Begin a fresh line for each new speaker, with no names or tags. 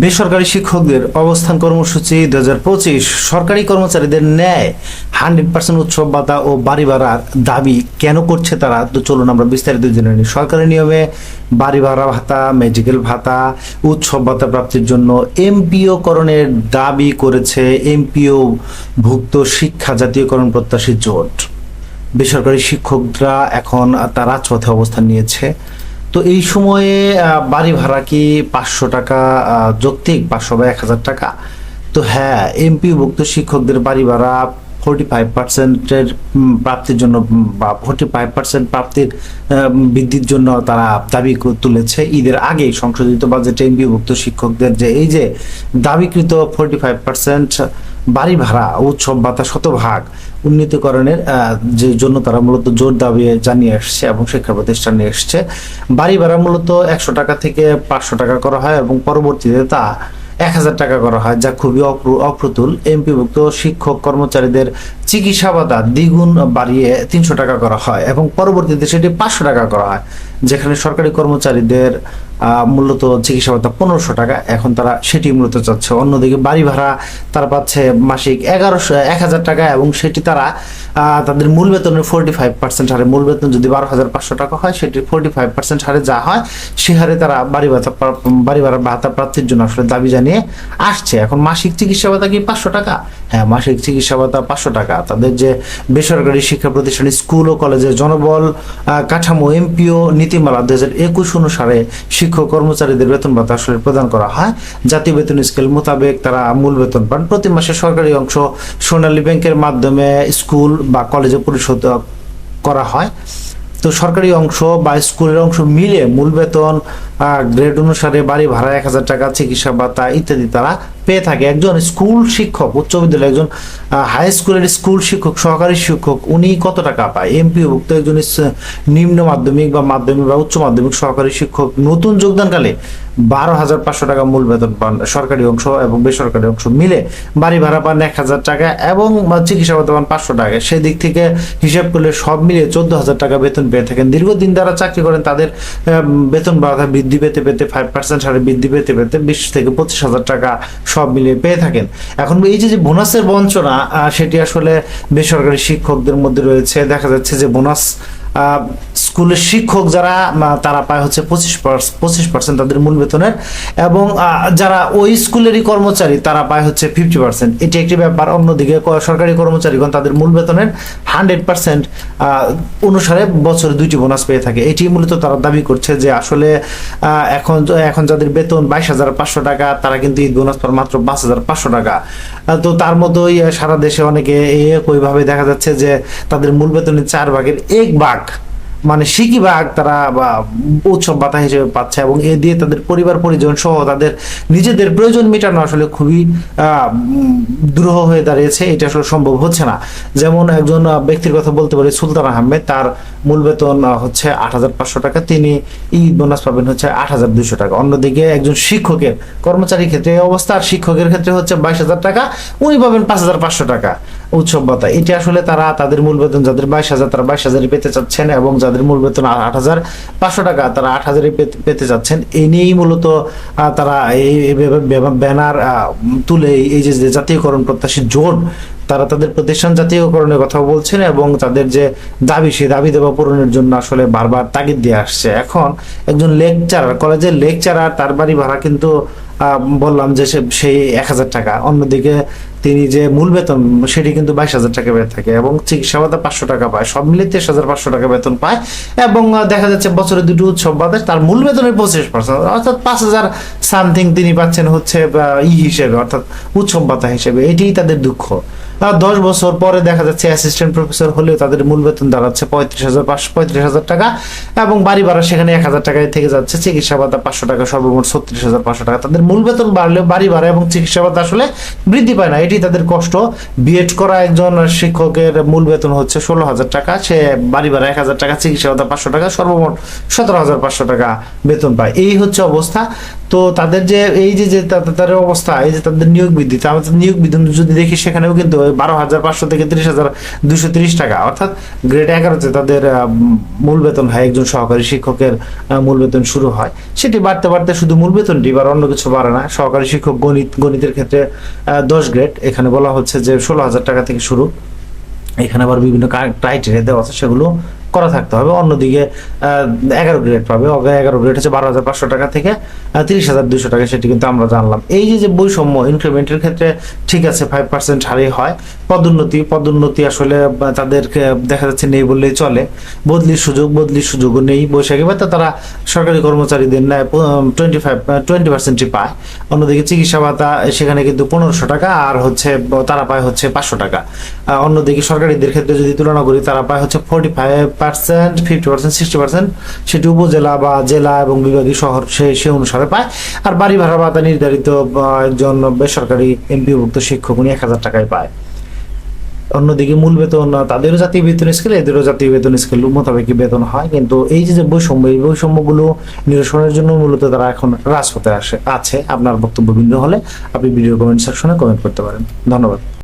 বেসরকারি শিক্ষকদের অবস্থান কর্মসূচি দু হাজার পঁচিশ, সরকারি কর্মচারীদের ন্যায় হান্ড্রেড পার্সেন্ট উৎসব ভাতা ও বাড়ি ভাড়ার দাবি কেন করছে তারা? তো চলুন আমরা বিস্তারিত জেনে নিই। সরকারি নিয়মে বাড়ি ভাড়া ভাতা মেডিকেল ভাতা, উৎসব ভাতা প্রাপ্তির জন্য এমপিও করণের দাবি করেছে এমপিও ভুক্ত শিক্ষা জাতীয়করণ প্রত্যাশী জোট। বেসরকারি শিক্ষকরা এখন তার রাজপথে অবস্থান নিয়েছে। তো এই সময়ে বাড়ি ভাড়া কি পাঁচশো টাকা যৌক্তিক? পাঁচশো বা এক হাজার টাকা? তো হ্যাঁ এমপি ভুক্ত শিক্ষকদের বাড়ি ভাড়া ফোর্টি ফাইভ পার্সেন্টের প্রাপ্তির জন্য বা ফোর্টি ফাইভ পার্সেন্ট প্রাপ্তির বৃদ্ধির জন্য তারা দাবি তুলেছে। ঈদের আগে সংশোধিত বাজেটে এমপি ভুক্ত শিক্ষকদের যে, এই যে দাবিকৃত ফোর্টি ফাইভ পার্সেন্ট বাড়ি ভাড়া, উৎসব ভাতা শতভাগ উন্নীতকরণের যে জন্য তারা মূলত জোর দাবি জানিয়ে আসছে এবং শিক্ষা প্রতিষ্ঠানে এসছে বাড়ি ভাড়া মূলত একশো টাকা থেকে পাঁচশো টাকা করা হয় এবং পরবর্তীতে তা এক হাজার টাকা করা হয়, যা খুবই অপ্র- অপ্রতুল। এমপিভুক্ত শিক্ষক কর্মচারীদের চিকিৎসা ভাতা দ্বিগুণ বাড়িয়ে তিনশো টাকা করা হয় এবং পরবর্তীতে সেটি পাঁচশো টাকা করা হয়। যেখানে সরকারি কর্মচারীদের মূলত চিকিৎসা ভাতা পনেরোশো টাকা। এখন তারা সেটি মূলত চাচ্ছে। অন্যদিকে বাড়ি ভাড়া তারা পাচ্ছে মাসিক এগারোশো, এক হাজার টাকা এবং সেটি তারা তাদের মূল বেতনের ফোর্টি ফাইভ পার্সেন্ট হারে। মূল বেতন যদি বারো হাজার পাঁচশো টাকা হয়, সেটি ফোর্টি ফাইভ পার্সেন্ট হারে যা হয়, সে হারে তারা বাড়ি ভাতা বাড়ি ভাড়া ভাতা প্রাপ্তির জন্য আসলে দাবি জানিয়ে আসছে। এখন মাসিক চিকিৎসা ভাতা কি পাঁচশো টাকা? হ্যাঁ মাসিক চিকিৎসা ভাতা পাঁচশো টাকা। তাদের যে বেসরকারি শিক্ষা প্রতিষ্ঠান, স্কুল ও কলেজের জনবল কাঠামো, এমপিও নীতিমালা দু হাজার একুশ অনুসারে শিক্ষক কর্মচারীদের বেতন ভাতা আসলে প্রদান করা হয়, জাতীয় বেতন স্কেল মোতাবেক তারা মূল বেতন পান। প্রতি মাসে সরকারি অংশ সোনালী ব্যাংকের মাধ্যমে স্কুল বা কলেজে পরিশোধ করা হয়। তো সরকারি অংশ বা স্কুলের অংশ মিলে মূল বেতন গ্রেড অনুসারে বাড়ি ভাড়া এক হাজার টাকা, চিকিৎসা ভাতা ইত্যাদি তারা পেয়ে থাকে। একজন স্কুল শিক্ষক, উচ্চ বিদ্যালয় একজন হাই স্কুলের স্কুল শিক্ষক, সহকারী শিক্ষক, উনি কত টাকা পায়? এমপি ভুক্ত একজন নিম্ন মাধ্যমিক বা মাধ্যমিক বা উচ্চ মাধ্যমিক সহকারী শিক্ষক, নতুন যোগদানকালে বারো হাজার পাঁচশো টাকা মূল বেতন পান সরকারি অংশ এবং বেসরকারি অংশ মিলে বাড়ি ভাড়া পান এক হাজার টাকা এবং চিকিৎসা ভাতা পান পাঁচশো টাকা। সেই দিক থেকে হিসাব করলে সব মিলিয়ে চোদ্দ হাজার টাকা বেতন পেয়ে থাকেন। দীর্ঘদিন যারা চাকরি করেন, তাদের বেতন বাধা বৃদ্ধি পেতে পেতে ফাইভ পার্সেন্ট হারে বৃদ্ধি পেতে পেতে বিশ থেকে পঁচিশ হাজার টাকা সব মিলিয়ে পেয়ে থাকেন। এখন এই যে যে বোনাসের বঞ্চনা সেটি আসলে বেসরকারি শিক্ষকদের মধ্যে রয়েছে। দেখা যাচ্ছে যে বোনাস স্কুলের শিক্ষক যারা তারা পায় হচ্ছে পঁচিশ পঁচিশ পার্সেন্ট তাদের মূল বেতনের। এবং যারা ওই স্কুলেরই কর্মচারী, তারা পায় হচ্ছে ফিফটি পার্সেন্ট এটি একটি ব্যাপার। অন্যদিকে সরকারি কর্মচারীগণ তাদের মূল বেতনের হান্ড্রেড পার্সেন্ট অনুসারে বছরে দুইটি বোনাস পেয়ে থাকে। এটি মূলত তারা দাবি করছে যে আসলে এখন এখন যাদের বেতন বাইশ হাজার পাঁচশো টাকা, তারা কিন্তু ঈদ বোনাস পান মাত্র পাঁচ হাজার পাঁচশো টাকা। তো তার মতোই, সারা দেশে অনেকে একইভাবে দেখা যাচ্ছে যে তাদের মূল বেতনের চার ভাগের এক ভাগ মানে সিকি ভাগ তারা বা উৎসব ভাতা হিসেবে পাচ্ছে এবং এ দিয়ে তাদের পরিবার, পরিজন সহ তাদের নিজেদের প্রয়োজন মেটানো আসলে খুবই দুরূহ হয়ে দাঁড়িয়েছে। এটা আসলে সম্ভব হচ্ছে না। যেমন একজন ব্যক্তির কথা বলতে পারি, সুলতান আহমেদ। তার মূল বেতন হচ্ছে আট হাজার পাঁচশো টাকা। তিনি ঈদ বোনাস পাবেন হচ্ছে আট হাজার দুইশো টাকা। অন্যদিকে একজন শিক্ষকের কর্মচারীর ক্ষেত্রে এই অবস্থা। আর শিক্ষকের ক্ষেত্রে হচ্ছে বাইশ হাজার টাকা। উনি পাবেন পাঁচ হাজার পাঁচশো টাকা। উৎসব ভাতা। এটি আসলে তারা তাদের মূল বেতন যাদের বাইশ হাজার, তারা বাইশ হাজারই পেতে চাচ্ছেন এবং যাদের মূল বেতন আট হাজার পাঁচশো টাকা, তারা আট হাজারই পেতে- চাচ্ছেন। এই নিয়েই মূলত তারা এই ব্যানার তুলে এই যে জাতীয়করণ প্রত্যাশী জোট, তারা তাদের প্রতিষ্ঠান জাতীয়করণের কথা বলছেন এবং তাদের যে দাবি, সেই দাবি দেওয়া পূরণের জন্য আসলে বারবার তাগিদ দিয়ে আসছে। এখন একজন লেকচারার, কলেজের লেকচারার তার বাড়ি ভাড়া কিন্তু বললাম যে সেই এক হাজার টাকা। অন্যদিকে তিনি যে মূল বেতন, সেটি কিন্তু বাইশ হাজার টাকা বেতন থাকে এবং চিকিৎসা ভাতা পাঁচশো টাকা পায়। সব মিলিয়ে তেইশ হাজার পাঁচশো টাকা বেতন পায় এবং দেখা যাচ্ছে বছরে দুটো উৎসব বাদে তার মূল বেতনের পঁচিশ পার্সেন্ট অর্থাৎ পাঁচ হাজার সামথিং তিনি পাচ্ছেন হচ্ছে ই হিসেবে, অর্থাৎ উৎসব ভাতা হিসেবে। এটিই তাদের দুঃখ। দশ বছর পরে দেখা যাচ্ছে অ্যাসিস্ট্যান্ট প্রফেসর হলেও তাদের মূল বেতন দাঁড়াচ্ছে পঁয়ত্রিশ হাজার, পাঁচশো, পঁয়ত্রিশ হাজার টাকা এবং বাড়ি ভাড়া সেখানে এক হাজার টাকায় থেকে যাচ্ছে। চিকিৎসা ভাতা পাঁচশো টাকা, সর্বমোট ছত্রিশ হাজার, পাঁচশো টাকা। তাদের মূল বেতন বাড়লেও বাড়ি ভাড়া এবং চিকিৎসা ভাতা আসলে বৃদ্ধি পায় না। এটি তাদের কষ্ট। বিএড করা একজন শিক্ষকের মূল বেতন হচ্ছে ষোলো হাজার টাকা। সে বাড়ি ভাড়া এক হাজার টাকা, চিকিৎসা ভাতা পাঁচশো টাকা, সর্বমোট সতেরো হাজার পাঁচশো টাকা বেতন পায়। এই হচ্ছে অবস্থা। তো তাদের যে এই যে যে তাদের অবস্থা, এই যে তাদের নিয়োগ বৃদ্ধি, তা আমাদের নিয়োগ বৃদ্ধি যদি দেখি সেখানেও কিন্তু বারো হাজার পাঁচশো থেকে তিরিশ হাজার দুশো তিরিশ টাকা, অর্থাৎ গ্রেড এগারোতে তাদের মূল বেতন হয়, একজন সহকারী শিক্ষকের মূল বেতন শুরু হয়। সেটি বাড়তে বাড়তে শুধু মূল বেতনটি বা অন্য কিছু বাড়ে না, সহকারী শিক্ষক, গণিত, গণিতের ক্ষেত্রে দশ গ্রেড এখানে বলা হচ্ছে যে ষোলো হাজার টাকা থেকে শুরু। এখানে আবার বিভিন্ন ক্রাইটেরিয়া দেওয়া আছে, সেগুলো করা থাকতে হবে। অন্যদিকে এগারো গ্রেড পাবে। এগারো গ্রেড হচ্ছে বারো হাজার পাঁচশো টাকা থেকে তিরিশ হাজার দুশো টাকা, সেটি কিন্তু আমরা জানলাম। এই যে বৈষম্য ইনক্রিমেন্টের ক্ষেত্রে ঠিক আছে ফাইভ পার্সেন্ট হারে হয়। পদোন্নতি পদোন্নতি আসলে তাদেরকে দেখা যাচ্ছে নেই বললেই চলে। বদলির সুযোগ, বদলির সুযোগও নেই বৈশাখী ভাতা তারা সরকারি কর্মচারীদের ন্যায় টোয়েন্টি ফাইভ টোয়েন্টি পার্সেন্টই পায়। অন্যদিকে চিকিৎসা ভাতা সেখানে কিন্তু পনেরোশো টাকা, আর হচ্ছে, তারা পায় হচ্ছে পাঁচশো টাকা। অন্যদিকে সরকারিদের ক্ষেত্রে যদি তুলনা করি, তারা পায় হচ্ছে forty five percent fifty percent sixty percent সেটি উপজেলা বা জেলা এবং বিভাগীয় শহর সে সে অনুসারে পায়। আর বাড়ি ভাড়া ভাতা নির্ধারিত একজন বেসরকারি এমপিভুক্ত শিক্ষক উনি এক হাজার টাকায় পায়। অন্যদিকে মূল বেতন তাদেরও জাতীয় বেতন স্কেল, এদেরও জাতীয় বেতন স্কেল মোতাবেকই বেতন হয়। কিন্তু এই যে বৈষম্য, এই বৈষম্যগুলো নিরসনের জন্য মূলত তারা এখন রাজপথে আসে, আছে। আপনার বক্তব্য ভিন্ন হলে আপনি ভিডিও কমেন্ট সেকশনে কমেন্ট করতে পারেন। ধন্যবাদ।